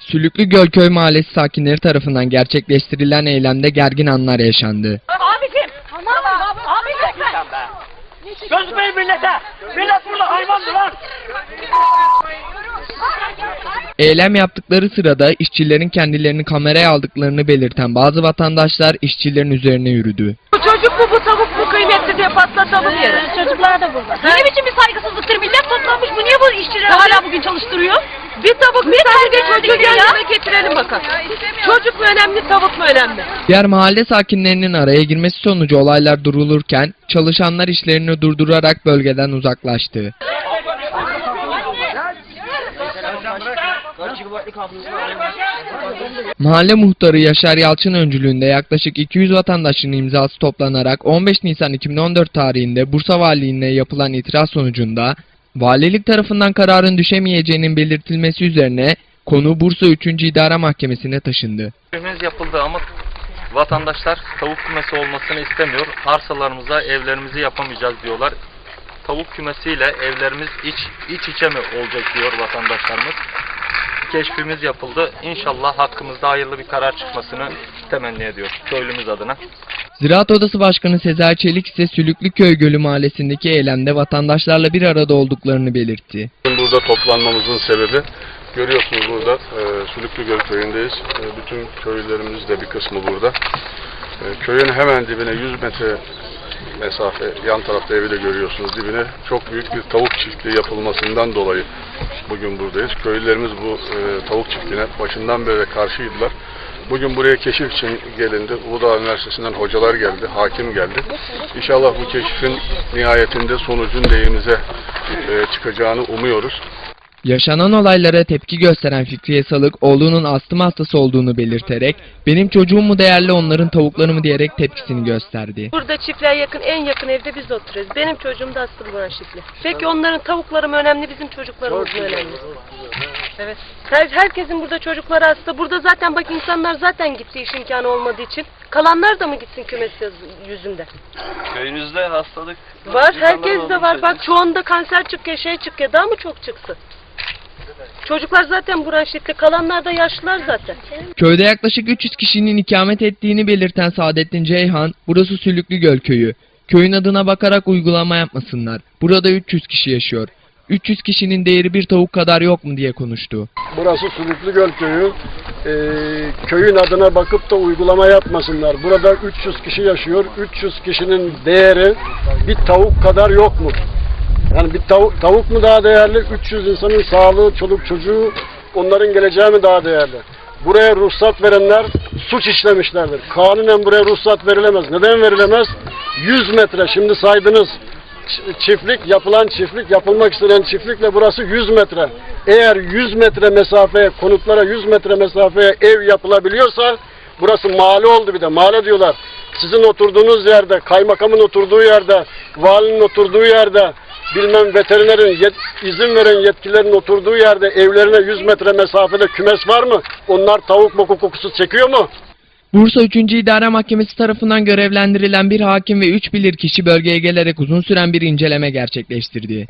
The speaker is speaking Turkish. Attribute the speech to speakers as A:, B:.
A: Sülüklü Gölköy Mahallesi sakinleri tarafından gerçekleştirilen eylemde gergin anlar yaşandı.
B: Abicim. Tamam. Abicim.
C: Gözükmeyin millete. Millet burada hayvandır lan.
A: Eylem yaptıkları sırada işçilerin kendilerini kameraya aldıklarını belirten bazı vatandaşlar işçilerin üzerine yürüdü.
B: Bu çocuk mu bu tavuk mu kıymetli diye patlatalım yere. Çocuklar da burada. Ne biçim bir saygısızlıktır millet toplanmış bu niye bu işçiler hala bugün çalıştırıyor? Bir tavuk bir tane çocuğu yanına getirelim bakalım. Çocuk mu önemli tavuk mu önemli?
A: Diğer mahalle sakinlerinin araya girmesi sonucu olaylar durulurken çalışanlar işlerini durdurarak bölgeden uzaklaştı. Mahalle muhtarı Yaşar Yalçın öncülüğünde yaklaşık 200 vatandaşın imzası toplanarak 15 Nisan 2014 tarihinde Bursa Valiliğine yapılan itiraz sonucunda valilik tarafından kararın düşemeyeceğinin belirtilmesi üzerine konu Bursa 3. İdare Mahkemesi'ne taşındı.
D: Kümemiz yapıldı ama vatandaşlar tavuk kümesi olmasını istemiyor. Arsalarımıza evlerimizi yapamayacağız diyorlar. Tavuk kümesiyle evlerimiz iç, iç içe mi olacak diyor vatandaşlarımız. Keşfimiz yapıldı. İnşallah hakkımızda hayırlı bir karar çıkmasını temenni ediyoruz köylümüz adına.
A: Ziraat Odası Başkanı Sezer Çelik ise Sülüklüköy Gölü Mahallesi'ndeki eylemde vatandaşlarla bir arada olduklarını belirtti.
E: Burada toplanmamızın sebebi görüyorsunuz burada e, Sülüklü Göl köyündeyiz. E, bütün köylülerimiz de bir kısmı burada. E, köyün hemen dibine 100 metre mesafe yan tarafta evi de görüyorsunuz dibine çok büyük bir tavuk çiftliği yapılmasından dolayı bugün buradayız. Köylülerimiz bu e, tavuk çiftliğine başından beri karşıydılar. Bugün buraya keşif için gelindi. Uludağ Üniversitesi'nden hocalar geldi, hakim geldi. İnşallah bu keşfin nihayetinde sonucun lehimize e, çıkacağını umuyoruz.
A: Yaşanan olaylara tepki gösteren Fikriye Salık, oğlunun astım hastası olduğunu belirterek, benim çocuğum mu değerli onların tavukları mı diyerek tepkisini gösterdi.
B: Burada çiftliğe yakın en yakın evde biz oturuyoruz. Benim çocuğum da astım branşitli. Peki onların tavukları mı önemli bizim çocuklarımız mı önemli? Evet. Her, herkesin burada çocukları hasta. Burada zaten bak insanlar zaten gitti iş imkanı olmadığı için. Kalanlar da mı gitsin kümes yüzünde?
D: Köyümüzde hastalık
B: Var herkes de var. Bak çoğunda kanser çıkıyor şey çıkıyor. Daha mı çok çıksın? Çocuklar zaten branşitli. Kalanlar da yaşlılar zaten.
A: Köyde yaklaşık 300 kişinin ikamet ettiğini belirten Saadettin Ceyhan, burası Sülüklü Göl Köyü. Köyün adına bakarak uygulama yapmasınlar. Burada 300 kişi yaşıyor. 300 kişinin değeri bir tavuk kadar yok mu diye konuştu.
F: Burası Sülüklü Göl Köyü. Ee, köyün adına bakıp da uygulama yapmasınlar. Burada 300 kişi yaşıyor. 300 kişinin değeri bir tavuk kadar yok mu? Yani bir tavuk, tavuk mu daha değerli? 300 insanın sağlığı, çoluk çocuğu, onların geleceği mi daha değerli? Buraya ruhsat verenler suç işlemişlerdir. Kanunen buraya ruhsat verilemez. Neden verilemez? 100 metre şimdi saydınız çiftlik, yapılan çiftlik, yapılmak istenen çiftlikle burası 100 metre. Eğer 100 metre mesafeye, konutlara 100 metre mesafeye ev yapılabiliyorsa, burası mahalle oldu bir de, mahalle diyorlar. Sizin oturduğunuz yerde, kaymakamın oturduğu yerde, valinin oturduğu yerde, bilmem veterinerin yet- izin veren yetkililerin oturduğu yerde evlerine 100 metre mesafede kümes var mı? Onlar tavuk boku kokusu çekiyor mu?
A: Bursa 3. İdare Mahkemesi tarafından görevlendirilen bir hakim ve 3 bilirkişi bölgeye gelerek uzun süren bir inceleme gerçekleştirdi.